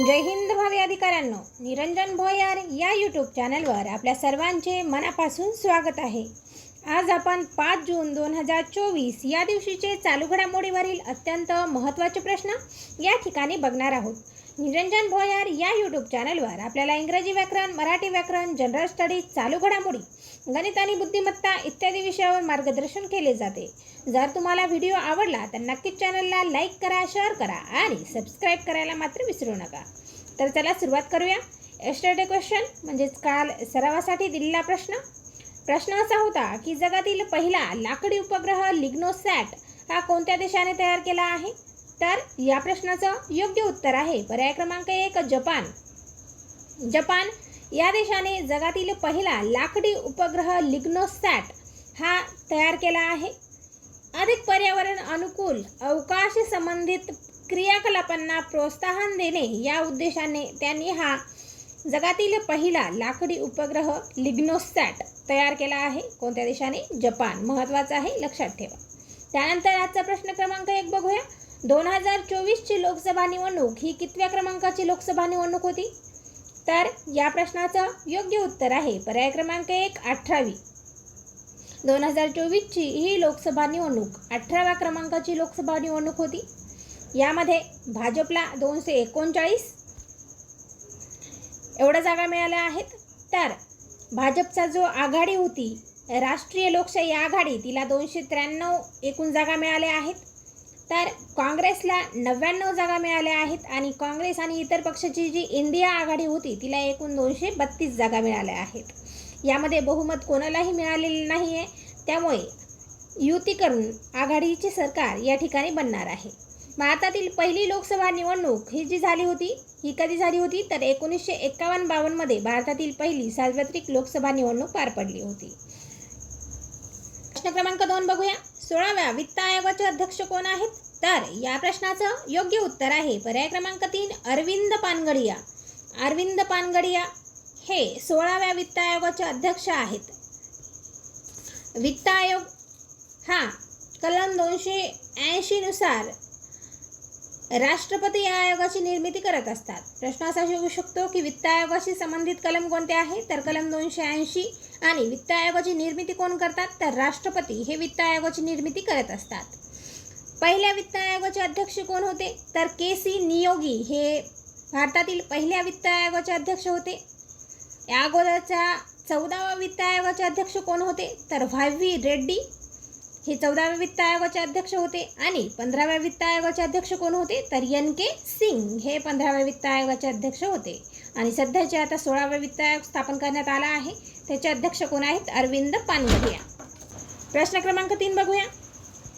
जय हिंद भावी अधिकाऱ्यांनो निरंजन भोयार या यूट्यूब चॅनलवर आपल्या सर्वांचे मनापासून स्वागत आहे. आज आपण पाच जून दोन हजार चोवीस या दिवशीचे चालू घडामोडीवरील अत्यंत महत्त्वाचे प्रश्न या ठिकाणी बघणार आहोत. निरंजन भोयार या यूट्यूब चॅनलवर आपल्याला इंग्रजी व्याकरण मराठी व्याकरण जनरल स्टडीज चालू घडामोडी गणित आणि बुद्धिमत्ता इत्यादी विषयावर मार्गदर्शन केले जाते. जर तुम्हाला व्हिडिओ आवडला तर नक्कीच चॅनलला लाईक करा शेअर करा आणि सबस्क्राईब करायला मात्र विसरू नका. तर चला सुरुवात करूया. एस्टरडे क्वेश्चन म्हणजेच काल सरावासाठी दिलेला प्रश्न. प्रश्न असा होता की जगातील पहिला लाकडी उपग्रह लिग्नोसॅट हा कोणत्या देशाने तयार केला आहे? तर या प्रश्नाचं योग्य उत्तर आहे. पर्याय क्रमांक एक जपान. जपान या देशाने जगातील पहिला लाकडी उपग्रह लिग्नोसॅट हा तयार केला आहे. अधिक पर्यावरण अनुकूल अवकाश संबंधित क्रियाकलापांना प्रोत्साहन देणे या उद्देशाने त्यांनी हा जगातील पहिला लाकडी उपग्रह लिग्नोसॅट तयार केला आहे. कोणत्या देशाने? जपान. महत्त्वाचा आहे लक्षात ठेवा. त्यानंतर आजचा प्रश्न क्रमांक एक बघूया. दोन हजार चोवीसची लोकसभा निवडणूक ही कितव्या क्रमांकाची लोकसभा निवडणूक होती? तर या प्रश्नाचं योग्य उत्तर आहे. पर्याय क्रमांक एक अठरावी. दोन हजार चोवीसची ही लोकसभा निवडणूक अठराव्या क्रमांकाची लोकसभा निवडणूक होती. यामध्ये भाजपला दोनशे एकोणचाळीस एवढ्या जागा मिळाल्या आहेत. तर भाजपचा जो आघाडी होती राष्ट्रीय लोकशाही आघाडी तिला दोनशे त्र्याण्णव एकूण जागा मिळाल्या आहेत. तर काँग्रेसला नव्याण्णव जागा मिळाल्या आहेत आणि काँग्रेस आणि इतर पक्षाची जी इंडिया आघाडी होती तिला एकूण दोनशे बत्तीस जागा मिळाल्या आहेत. यामध्ये बहुमत कोणालाही मिळालेले नाही आहे त्यामुळे युती करून आघाडीचे सरकार या ठिकाणी बनणार आहे. भारतातील पहिली लोकसभा निवडणूक ही जी झाली होती ही कधी झाली होती? तर एकोणीसशे एक्कावन्न बावन्नमध्ये भारतातील पहिली सार्वत्रिक लोकसभा निवडणूक पार पडली होती. प्रश्न क्रमांक दोन बघूया. सोळाव्या वित्त आयोगाचे अध्यक्ष कोण आहेत? तर या प्रश्नाचं योग्य उत्तर आहे. पर्याय क्रमांक तीन अरविंद पानगडिया. अरविंद पानगडिया हे सोळाव्या वित्त आयोगाचे अध्यक्ष आहेत. वित्त आयोग हा कलम दोनशे ऐंशीनुसार राष्ट्रपती या आयोगाची निर्मिती करत असतात. प्रश्न असा येऊ शकतो की वित्त आयोगाशी संबंधित कलम कोणते आहे? तर कलम दोनशे ऐंशी आणि वित्त आयोगाची निर्मिती कोण करतात? तर राष्ट्रपती हे वित्त आयोगाची निर्मिती करत असतात. पहिल्या वित्त आयोगाचे अध्यक्ष कोण होते? तर के सी नियोगी हे भारतातील पहिल्या वित्त आयोगाचे अध्यक्ष होते. या अगोदरच्या चौदाव्या वित्त आयोगाचे अध्यक्ष कोण होते? तर व्हाय व्ही रेड्डी हे चौदाव्या वित्त आयोगाचे अध्यक्ष होते. आणि पंधराव्या वित्त आयोगाचे अध्यक्ष कोण होते? तर एन के सिंग हे पंधराव्या वित्त आयोगाचे अध्यक्ष होते. आणि सध्याचे आता सोळाव्या वित्त आयोग स्थापन करण्यात आला आहे. त्याचे अध्यक्ष कोण आहेत? अरविंद पानगडिया प्रश्न क्रमांक तीन बघूया.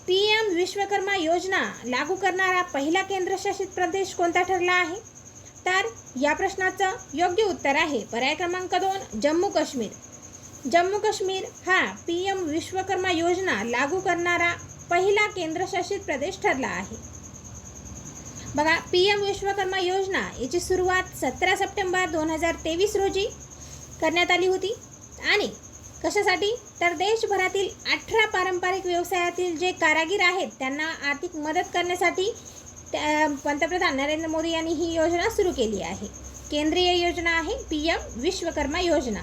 पी एम विश्वकर्मा योजना लागू करणारा पहिला केंद्रशासित प्रदेश कोणता ठरला आहे? तर या प्रश्नाचं योग्य उत्तर आहे पर्याय क्रमांक दोन जम्मू काश्मीर. जम्मू काश्मीर हा पी एम विश्वकर्मा योजना लागू करणारा पहिला केंद्रशासित प्रदेश ठरला आहे. बघा पी एम विश्वकर्मा योजना याची सुरुवात सतरा सप्टेंबर दोन हजार तेवीस रोजी करण्यात आली होती आणि कशासाठी? तर देशभरातील अठरा पारंपरिक व्यवसायातील जे कारागीर आहेत त्यांना आर्थिक मदत करण्यासाठी त्या पंतप्रधान नरेंद्र मोदी यांनी ही योजना सुरू केली आहे. केंद्रीय योजना आहे पी एम विश्वकर्मा योजना.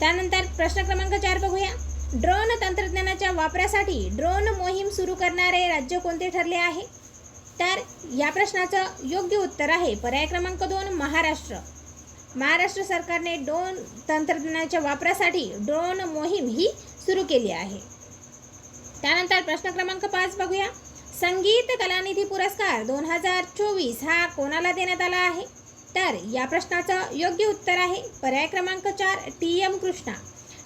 त्यानंतर प्रश्न क्रमांक चार बघूया. ड्रोन तंत्रज्ञानाच्या वापरासाठी ड्रोन मोहीम सुरू करणारे राज्य कोणते ठरले आहे? तर या प्रश्नाचं योग्य उत्तर आहे पर्याय क्रमांक दोन महाराष्ट्र. महाराष्ट्र सरकारने ड्रोन तंत्रज्ञानाच्या वापरासाठी ड्रोन मोहीम ही सुरू केली आहे. त्यानंतर प्रश्न क्रमांक पाच बघूया. संगीत कलानिधी पुरस्कार दोन हजार चोवीस हा कोणाला देण्यात आला आहे? तर या प्रश्नाचं योग्य उत्तर आहे पर्याय क्रमांक चार T M Krishna.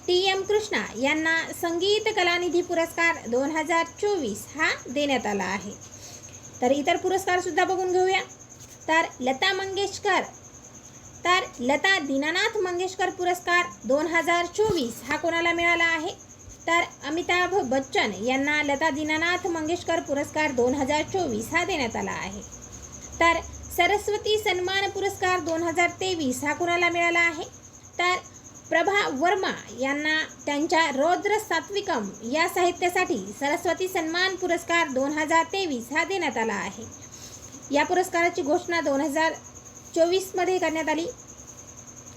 T M Krishna यांना संगीत कलानिधी पुरस्कार दोन हजार चोवीस हा देण्यात आला आहे. तर इतर पुरस्कारसुद्धा बघून घेऊया. तर लता मंगेशकर तर लता दीनानाथ मंगेशकर पुरस्कार दोन हजार चोवीस हा कोणाला मिळाला आहे? तर अमिताभ बच्चन यांना लता दीनानाथ मंगेशकर पुरस्कार दोन हजार चोवीस हा देण्यात आला आहे. तर सरस्वती सन्मान पुरस्कार दोन हजार तेवीस हा कुणाला मिळाला आहे? तर प्रभा वर्मा यांना त्यांच्या रौद्र सात्विकम या साहित्यासाठी सरस्वती सन्मान पुरस्कार दोन हजार तेवीस हा देण्यात आला आहे. या पुरस्काराची घोषणा दोन हजार चोवीसमध्ये करण्यात आली.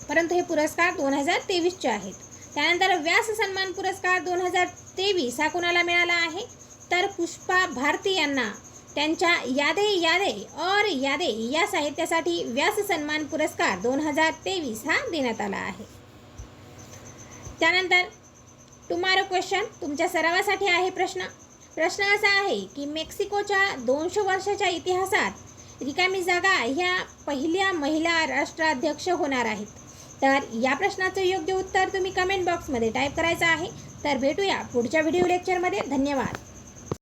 परंतु हे पुरस्कार दोन हजार तेवीसचे आहेत. त्यानंतर व्यास सन्मान पुरस्कार दोन हजार तेवीस हा कोणाला मिळाला आहे? तर पुष्पा भारती यांना. त्यांच्या यादे यादे और यादे या साहित्यासाठी व्यास सन्मान पुरस्कार दोन हजार तेवीस हा देण्यात आला आहे. त्यानंतर टुमारो क्वेश्चन तुमच्या सरावासाठी आहे प्रश्न. प्रश्न असा आहे की मेक्सिकोच्या दोनशे वर्षाच्या इतिहासात रिकामी जागा ह्या पहिल्या महिला राष्ट्राध्यक्ष होणार आहेत. तर या प्रश्नाचं योग्य उत्तर तुम्ही कमेंट बॉक्समध्ये टाईप करायचं आहे. तर भेटूया पुढच्या व्हिडिओ लेक्चरमध्ये धन्यवाद.